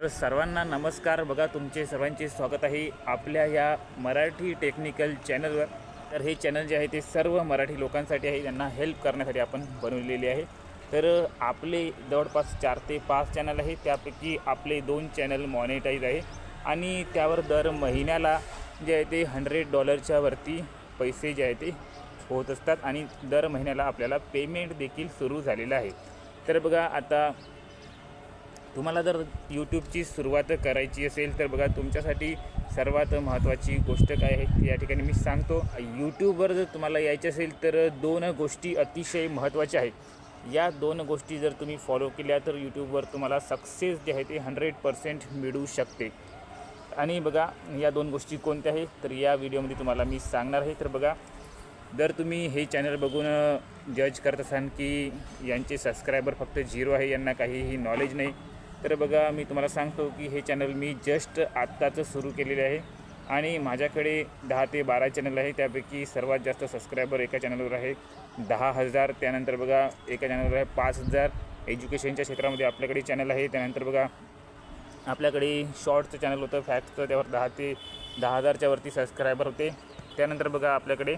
तर सर्वांना नमस्कार. बघा तुमचे सर्वांचे स्वागत आहे आपल्या या मराठी टेक्निकल चॅनलवर तर हे चॅनल जे आहे ते सर्व मराठी लोकांसाठी आहे. त्यांना हेल्प करण्यासाठी आपण बनवलेले आहे. तर आपले जवळपास चार ते पाच चॅनल आहे त्यापैकी आपले दोन चॅनल मॉनिटाईज आहे. आणि त्यावर दर महिन्याला जे आहे ते हंड्रेड डॉलरच्या वरती पैसे जे आहे ते होत असतात. आणि दर महिन्याला आपल्याला पेमेंट देखील सुरू झालेलं आहे. तर बघा आता तुम्हाला जर यूट्यूबची सुरुवात करायची असेल तर बघा तुमच्यासाठी सर्वात महत्त्वाची गोष्ट काय आहे ती या ठिकाणी मी सांगतो. यूट्यूबवर जर तुम्हाला यायचे असेल तर दोन गोष्टी अतिशय महत्त्वाच्या आहेत. या दोन गोष्टी जर तुम्ही फॉलो केल्या तर यूट्यूबवर तुम्हाला सक्सेस जे आहे ते हंड्रेड पर्सेंट मिळू शकते. आणि बघा या दोन गोष्टी कोणत्या आहेत तर या व्हिडिओमध्ये तुम्हाला मी सांगणार आहे. तर बघा जर तुम्ही हे चॅनल बघून जज करत असाल की यांचे सबस्क्रायबर फक्त झिरो आहे यांना काहीही नॉलेज नाही तर बघा मी तुम्हाला सांगतो की हे चॅनल मी जस्ट आत्ताच सुरू केलेले आहे. आणि माझ्याकडे दहा ते बारा चॅनल आहे. त्यापैकी सर्वात जास्त सबस्क्रायबर एका चॅनलवर आहे. दहा हजार त्यानंतर बघा एका चॅनलवर आहे पाच हजार. एज्युकेशनच्या क्षेत्रामध्ये आपल्याकडे चॅनल आहे. त्यानंतर बघा आपल्याकडे शॉर्टचं चॅनल होतं फॅक्टचं त्यावर दहा ते दहा हजारच्या वरती सबस्क्रायबर होते. त्यानंतर बघा आपल्याकडे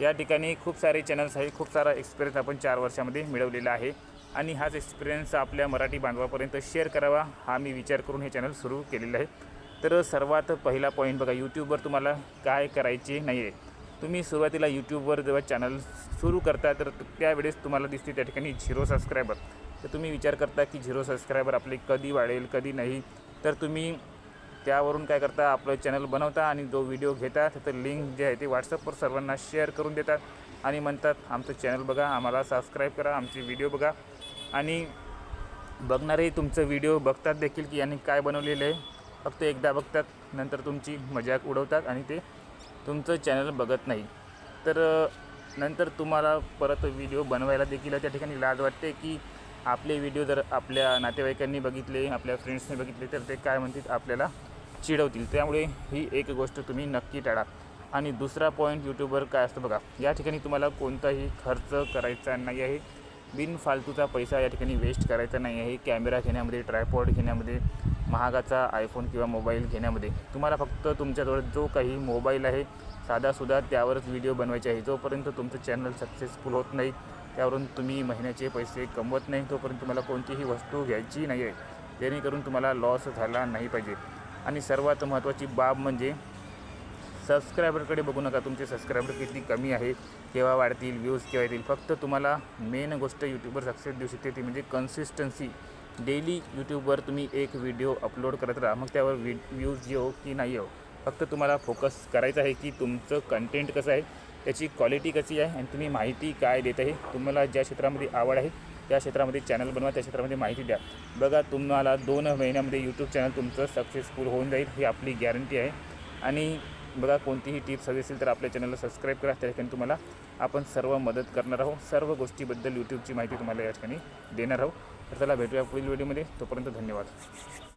या ठिकाणी खूप सारे चॅनल्स आहे. खूप सारा एक्सपिरियन्स आपण चार वर्षामध्ये मिळवलेला आहे. आणि हाच एक्सपिरियन्स आपल्या मराठी बांधवापर्यंत शेअर करावा हा मी विचार करून हे चॅनल सुरू केलेलं आहे. तर सर्वात पहिला पॉईंट बघा यूट्यूबवर तुम्हाला काय करायचे नाही आहे तुम्ही सुरुवातीला यूट्यूबवर जेव्हा चॅनल सुरू करता तर त्यावेळेस तुम्हाला दिसते त्या ठिकाणी झिरो सबस्क्रायबर तर तुम्ही विचार करता की झिरो सबस्क्रायबर आपले कधी वाढेल कधी नाही. तर तुम्ही त्यावरून काय करता आपलं चॅनल बनवता आणि जो व्हिडिओ घेता त्याचं लिंक जे आहे ते व्हॉट्सअपवर सर्वांना शेअर करून देतात आणि म्हणतात आमचं चॅनल बघा आम्हाला सबस्क्राईब करा आमचे व्हिडिओ बघा. आणि बघणारे तुमचं व्हिडिओ बघतात देखील की यांनी काय बनवलेलं आहे. फक्त एकदा बघतात नंतर तुमची मजाक उडवतात आणि ते तुमचं चॅनल बघत नाही. तर नंतर तुम्हाला परत व्हिडिओ बनवायला देखील त्या ठिकाणी लाज वाटते की आपले व्हिडिओ जर आपल्या नातेवाईकांनी बघितले आपल्या फ्रेंड्सने बघितले तर ते काय म्हणतील? आपल्याला चिडवतील. त्यामुळे ही एक गोष्ट तुम्ही नक्की टाळा. आणि दुसरा पॉईंट यूट्यूबवर काय असतं बघा. या ठिकाणी तुम्हाला कोणताही खर्च करायचा नाही आहे. बिनफालतूचा पैसा या ठिकाणी वेस्ट करायचा नाही आहे कॅमेरा घेण्यामध्ये ट्रायपॉड घेण्यामध्ये महागाचा आयफोन किंवा मोबाईल घेण्यामध्ये. तुम्हाला फक्त तुमच्याजवळ जो काही मोबाईल आहे साधासुद्धा त्यावरच व्हिडिओ बनवायचे आहे. जोपर्यंत तुमचं चॅनल सक्सेसफुल होत नाही त्यावरून तुम्ही महिन्याचे पैसे कमवत नाही तोपर्यंत तुम्हाला कोणतीही वस्तू घ्यायची नाही आहे जेणेकरून तुम्हाला लॉस झाला नाही पाहिजे. आणि सर्वात महत्त्वाची बाब म्हणजे सबस्क्रायबरकडे बघू नका. तुमचे सबस्क्रायबर किती कमी आहे केव्हा वाढतील व्ह्यूज केव्हा येतील. फक्त तुम्हाला मेन गोष्ट यूट्यूबवर सक्सेस देऊ शकते ती म्हणजे कन्सिस्टन्सी डेली यूट्यूबवर तुम्ही एक व्हिडिओ अपलोड करत राहा. मग त्यावर वि व्ह्यूज येऊ की नाही येऊ फक्त तुम्हाला फोकस करायचं आहे की तुमचं कंटेंट कसं आहे त्याची क्वालिटी कशी आहे आणि तुम्ही माहिती काय देत आहे. तुम्हाला ज्या क्षेत्रामध्ये आवड आहे त्या क्षेत्रामध्ये चॅनल बनवा त्या क्षेत्रामध्ये माहिती द्या. बघा तुम्हाला दोन महिन्यामध्ये यूट्यूब चॅनल तुमचं सक्सेसफुल होऊन जाईल ही आपली गॅरंटी आहे. आणि बघा कोणतीही टिप्स हवी असेल तर आपल्या चॅनलला सबस्क्राईब करा. त्या ठिकाणी तुम्हाला आपण सर्व मदत करणार आहोत. सर्व गोष्टीबद्दल यूट्यूबची माहिती तुम्हाला या ठिकाणी देणार आहोत. तर चला भेटूया पुढील व्हिडिओमध्ये तोपर्यंत धन्यवाद.